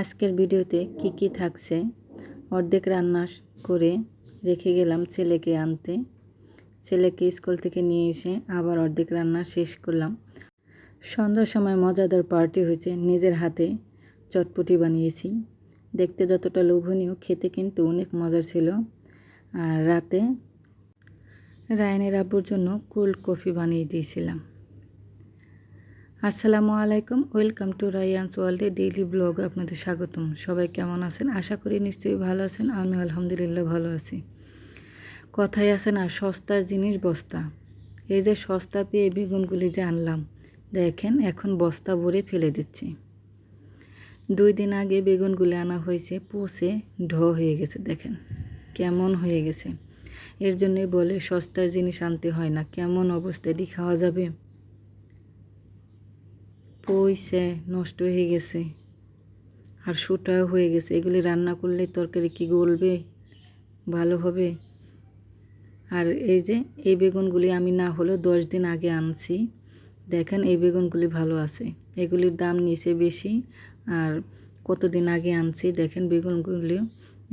আজকের ভিডিওতে কি কি থাকছে? অর্ধেক রান্না করে রেখে গেলাম ছেলেকে আনতে। ছেলেকে স্কুল থেকে নিয়ে এসে আবার অর্ধেক রান্না শেষ করলাম। সন্ধ্যার সময় মজাদার পার্টি হয়েছে, নিজের হাতে চটপটি বানিয়েছি। দেখতে যতটা লোভনীয়, খেতে কিন্তু অনেক মজার ছিল। আর রাতে রায়নের আব্বুর জন্য কোল্ড কফি বানিয়ে দিয়েছিলাম। আসসালামু আলাইকুম, ওয়েলকাম টু রায়ানস ওয়ার্ল্ডে ডেইলি ব্লগ আপনাদের স্বাগতম। সবাই কেমন আছেন? আশা করি নিশ্চয়ই ভালো আছেন আমি আলহামদুলিল্লাহ ভালো আছি। কথাই আছে না, সস্তার জিনিস বস্তা। এই যে সস্তা পেয়ে বেগুনগুলি যে আনলাম, দেখেন এখন বস্তা ভরে ফেলে দিচ্ছি। দুই দিন আগে বেগুনগুলি আনা হয়েছে, পচে ঢ হয়ে গেছে, দেখেন কেমন হয়ে গেছে। এর জন্যই বলে সস্তার জিনিস আনতে হয় না, কেমন অবস্থায় খাওয়া যাবে? পইছে, নষ্ট হয়ে গেছে। আর সুটাও হয়ে গেছে। এগুলি রান্না করলে তরকারি কি গলবে? ভালো হবে। আর এই যে, এই বেগুনগুলি আমি না হলেও দশ দিন আগে আনছি। দেখেন, এই বেগুনগুলি ভালো আছে। এগুলির দাম নিচে বেশি। আর কতদিন আগে আনছি, দেখেন, বেগুনগুলি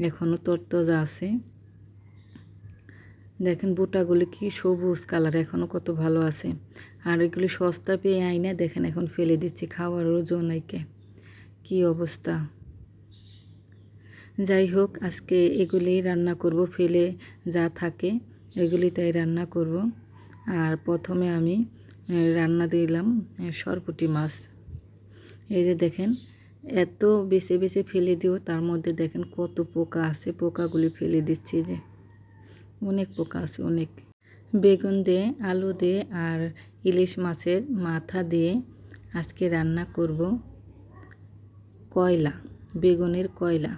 এখনও তরতাজা আছে। দেখেন, বুটাগুলি কি সবুজ কালার এখনও কত ভালো আছে। আর এগুলি সস্তা পেয়ে আইনা দেখেন এখন ফেলে দিচ্ছি খাওয়ারও জো নাইকে কী অবস্থা? যাই হোক, আজকে এগুলি রান্না করব, ফেলে যা থাকে এগুলি তাই রান্না করব। আর প্রথমে আমি রান্না দিলাম সরপুটি মাছ। এই যে দেখেন, এত বেছে বেছে ফেলে দিও, তার মধ্যে দেখেন কত পোকা আছে, পোকাগুলি ফেলে দিচ্ছি যে। অনেক পোকা আছে, অনেক। বেগুন দিয়ে আলু দিয়ে আর ইলিশ মাছের মাথা দিয়ে আজকে রান্না করব কয়লা, বেগুনের কয়লা।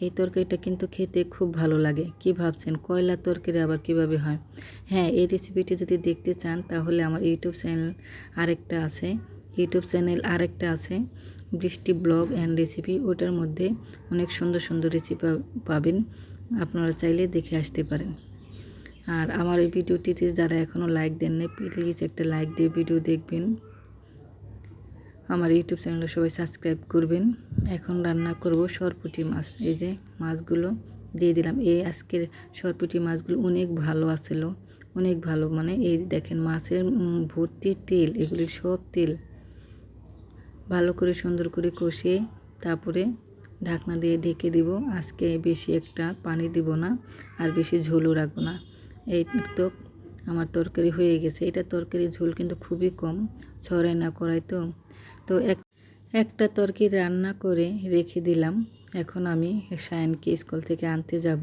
এই তরকারিটা কিন্তু খেতে খুব ভালো লাগে। কি ভাবছেন? কয়লা তরকারি আবার কীভাবে হয়? হ্যাঁ এই রেসিপিটি যদি দেখতে চান, তাহলে আমার ইউটিউব চ্যানেল আরেকটা আছে। ইউটিউব চ্যানেল আরেকটা আছে, বৃষ্টি ব্লগ অ্যান্ড রেসিপি ওটার মধ্যে অনেক সুন্দর সুন্দর রেসিপি পাবেন। আপনারা চাইলে দেখে আসতে পারেন। আর আমার এই ভিডিওটিতে যারা এখনও লাইক দেন নাই প্লিজ একটা লাইক দিয়ে ভিডিও দেখবেন। আমার ইউটিউব চ্যানেলে সবাই সাবস্ক্রাইব করবেন। এখন রান্না করব সরপুটি মাছ। এই যে মাছগুলো দিয়ে দিলাম। এই আজকের সরপুটি মাছগুলো অনেক ভালো আছিল অনেক ভালো। মানে এই দেখেন মাছের ভর্তি তেল, এগুলি সব তেল। ভালো করে সুন্দর করে কষিয়ে তারপরে ঢাকনা দিয়ে ঢেকে দিব। আজকে বেশি একটা পানি দিব না আর বেশি ঝোলও রাখব না। এই তো আমার তরকারি হয়ে গেছে। এটা তরকারি ঝোল কিন্তু খুবই কম ছড়াই না করাই তো। তো এক, একটা তরকারি রান্না করে রেখে দিলাম। এখন আমি সায়নকে স্কুল থেকে আনতে যাব।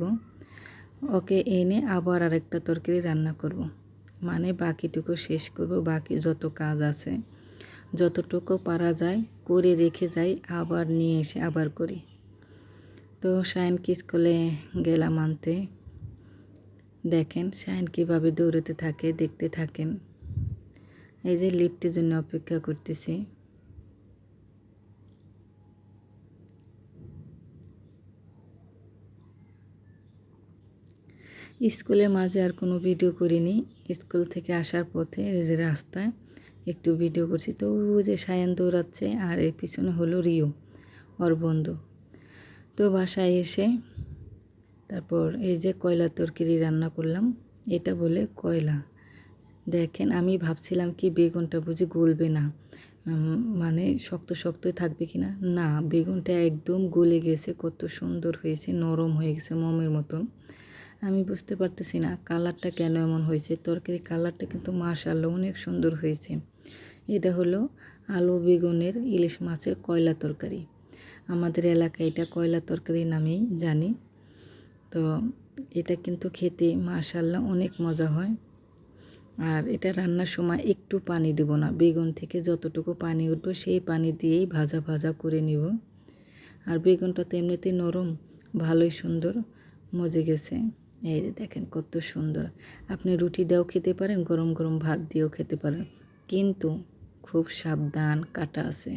ওকে এনে আবার আরেকটা তরকারি রান্না করব। মানে বাকিটুকু শেষ করব, বাকি যত কাজ আছে। যতটুকু পারা যায়, করে রেখে যাই, আবার নিয়ে এসে আবার করি। তো সায়নকে স্কুলে গেলাম আনতে। দেখেন, শাইন কীভাবে দৌড়তে থাকে, দেখতে থাকেন। এই যে লিফটের জন্য অপেক্ষা করতেছি। স্কুলের মাঝে আর কোনো ভিডিও করিনি। স্কুল থেকে আসার পথে এই যে রাস্তায় একটু ভিডিও করছি। তো ও যে সায়ান দৌড়াচ্ছে আর এর পিছনে হলো রিও, ওর বন্ধু। তো বাসায় এসে তারপর এই যে কয়লা তরকারি রান্না করলাম, এটা বলে কয়লা। দেখেন, আমি ভাবছিলাম কি বেগুনটা বুঝি গলবে না মানে শক্ত শক্তই থাকবে কি না না বেগুনটা একদম গলে গেছে, কত সুন্দর হয়েছে, নরম হয়ে গেছে, মমের মতন। আমি বুঝতে পারতেছি না কালারটা কেন এমন হয়েছে তরকারি কালারটা কিন্তু মাশাল্লাহ অনেক সুন্দর হয়েছে। এটা হলো আলু বেগুনের ইলিশ মাছের কয়লা তরকারি। আমাদের এলাকায় এটা কয়লা তরকারি নামেই জানি। তো এটা কিন্তু খেতে মাশাল্লাহ অনেক মজা হয়। আর এটা রান্নার সময় একটু পানি দেব না, বেগুন থেকে যতটুকু পানি উঠবে সেই পানি দিয়েই ভাজা ভাজা করে নিব। আর বেগুনটা তো এমনিতেই নরম, ভালোই সুন্দর, মজে গেছে। এই দেখেন কত সুন্দর। আপনি রুটি দিয়েও খেতে পারেন, গরম গরম ভাত দিয়েও খেতে পারেন, কিন্তু খুব সাবধান কাটা আছে।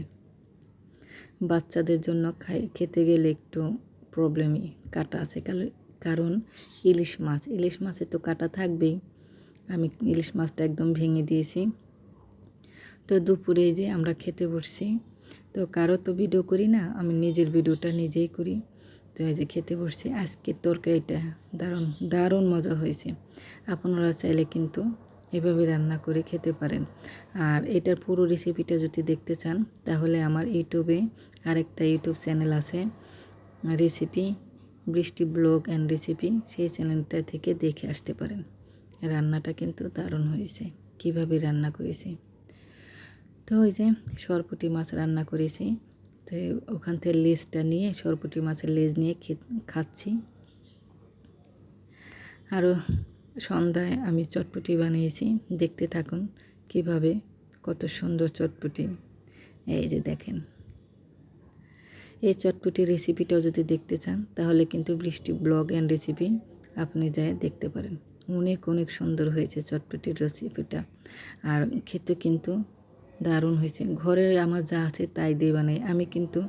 বাচ্চাদের জন্য খাই, খেতে গেলে একটু প্রবলেমই কাটা আছে, কারণ ইলিশ মাছ, ইলিশ মাছে তো কাটা থাকবেই। আমি ইলিশ মাছটা একদম ভেঙে দিয়েছি। তো দুপুরে যে আমরা খেতে বসছি। তো কারও তো ভিডিও করি না, আমি নিজের ভিডিওটা নিজেই করি। তো এই যে খেতে বসছি। আজকের তরকারিটা দারুণ দারুণ মজা হয়েছে। আপনারা চাইলে কিন্তু এভাবে রান্না করে খেতে পারেন। আর এটার পুরো রেসিপিটা যদি দেখতে চান, তাহলে আমার ইউটিউবে আরেকটা ইউটিউব চ্যানেল আছে। Recipe Brishti blog and recipe সেই চ্যানেলটা থেকে দেখে আসতে পারেন। রান্নাটা কিন্তু দারুণ হয়েছে। কীভাবে রান্না করেছি? তো ওই যে সরপুটি মাছ রান্না করেছি। তো ওখান থেকে লেজটা নিয়ে সরপুটি মাছের লেজ নিয়ে খাচ্ছি। আরও সন্ধ্যায় আমি চটপটি বানিয়েছি। দেখতে থাকুন কীভাবে কত সুন্দর চটপটি। এই যে দেখেন। এই চটপটি রেসিপিটাও যদি দেখতে চান, তাহলে কিন্তু বৃষ্টি ব্লগ অ্যান্ড রেসিপি আপনি যায় দেখতে পারেন। অনেক অনেক সুন্দর হয়েছে চটপটির রেসিপিটা আর খেতে কিন্তু দারুণ হয়েছে। ঘরে আমার যা আছে তাই দিয়ে বানাই আমি কিন্তু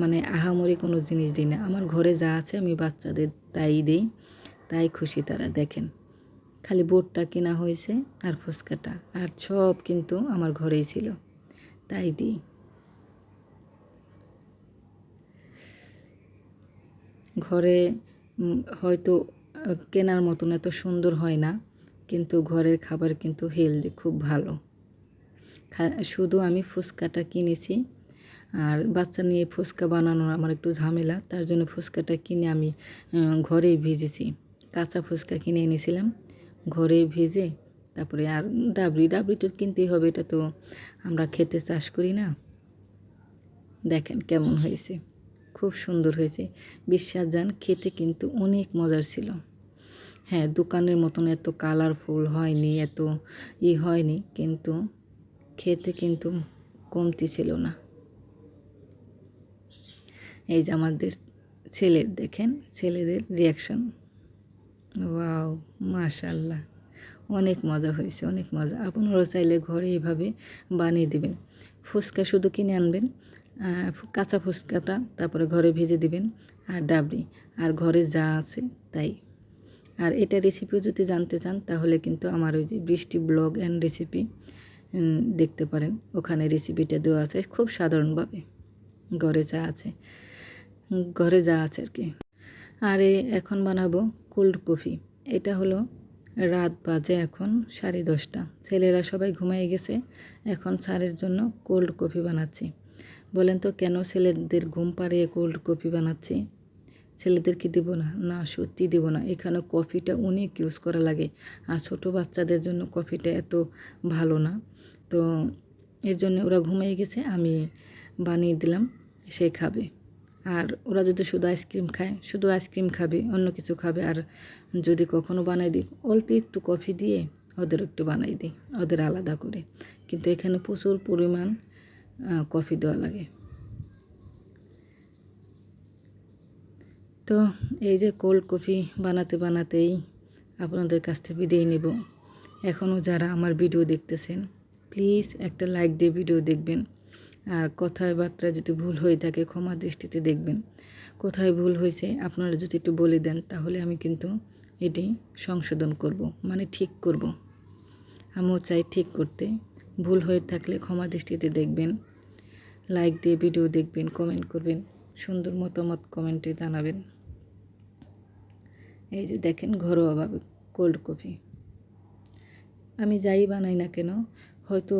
মানে আহামরি কোনো জিনিস দিই না। আমার ঘরে যা আছে আমি বাচ্চাদের তাই দিই, তাই খুশি তারা, দেখেন। খালি বোটটা কেনা হয়েছে আর ফুচকাটা, আর সব কিন্তু আমার ঘরেই ছিল। তাই দিই। ঘরে হয়তো কেনার মতন এত সুন্দর হয় না, কিন্তু ঘরের খাবার কিন্তু হেলদি খুব ভালো। শুধু আমি ফুচকাটা কিনেছি, আর বাচ্চা নিয়ে ফুচকা বানানোর আমার একটু ঝামেলা, তার জন্য ফুচকাটা কিনে আমি ঘরেই ভিজেছি। কাঁচা ফুচকা কিনে এনেছিলাম ঘরে ভেজে, তারপরে আর ডাবরি ডাবরি তো কিনতেই হবে, এটা তো আমরা খেতে চাষ করি না। দেখেন কেমন হয়েছে। খুব সুন্দর হয়েছে। বিশ্বাস যান খেতে কিন্তু অনেক মজার ছিল। হ্যাঁ দোকানের মতন এত কালারফুল হয়নি, এত ই হয়নি, কিন্তু খেতে কিন্তু কমতি ছিল না। এই যে আমাদের ছেলের, দেখেন ছেলেদের রিয়াকশন ওয়াও মাশাল্লাহ অনেক মজা হয়েছে, অনেক মজা। আপনারাও চাইলে ঘরে এইভাবে বানিয়ে দেবেন। ফুচকা শুধু কিনে আনবেন কাঁচা ফুচকাটা তারপরে ঘরে ভেজে দিবেন আর ডাবরি আর ঘরে যা আছে তাই। আর এটা রেসিপিও যদি জানতে চান, তাহলে কিন্তু আমার ওই যে বৃষ্টি ব্লগ অ্যান্ড রেসিপি দেখতে পারেন। ওখানে রেসিপিটা দেওয়া আছে খুব সাধারণভাবে। ঘরে যা আছে, ঘরে যা আছে আর কি। আর এখন বানাবো কোল্ড কফি এটা হলো রাত বাজে এখন সাড়ে দশটা। ছেলেরা সবাই ঘুমাই গেছে। এখন স্যারের জন্য কোল্ড কফি বানাচ্ছি। বলেন তো, কেন ছেলেদের ঘুম পাড়িয়ে কোল্ড কফি বানাচ্ছি? ছেলেদেরকে দেব না? না, সত্যি দেব না। এখানে কফিটা অনেক ইউজ করা লাগে। আর ছোট বাচ্চাদের জন্য কফিটা এত ভালো না। তো এর জন্য ওরা ঘুমিয়ে গেছে, আমি বানিয়ে দিলাম, সে খাবে। আর ওরা যদি শুধু আইসক্রিম খায়, শুধু আইসক্রিম খাবে, অন্য কিছু খাবে, আর যদি কখনো বানাই দিই, অল্প একটু কফি দিয়ে ওদের একটু বানাই দিই, ওদের আলাদা করে। কিন্তু এখানে প্রচুর পরিমাণ কফি দেওয়া লাগে। তো এই যে কোল্ড কফি বানাতে বানাতেই আপনাদের কাছ থেকে বিদায় নেব। এখনও যারা আমার ভিডিও দেখতেছেন, প্লিজ একটা লাইক দিয়ে ভিডিও দেখবেন। আর কথায় বার্তা যদি ভুল হয়ে থাকে ক্ষমা দৃষ্টিতে দেখবেন। কোথায় ভুল হয়েছে আপনারা যদি একটু বলে দেন, তাহলে আমি কিন্তু এটি সংশোধন করব মানে ঠিক করব। আমিও চাই ঠিক করতে। ভুল হয়ে থাকলে ক্ষমা দৃষ্টিতে দেখবেন লাইক দিয়ে ভিডিও দেখবেন কমেন্ট করবেন, সুন্দর মতামত কমেন্টে জানাবেন। এই যে দেখেন ঘরোয়াভাবে কোল্ড কফি আমি যাই বানাই না কেন, হয়তো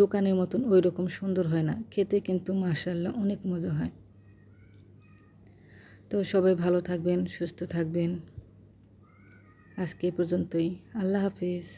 দোকানের মতন ওই রকম সুন্দর হয় না, খেতে কিন্তু মার্শাল্লাহ অনেক মজা হয়। তো সবাই ভালো থাকবেন, সুস্থ থাকবেন। আজকে পর্যন্তই, আল্লাহ হাফিজ।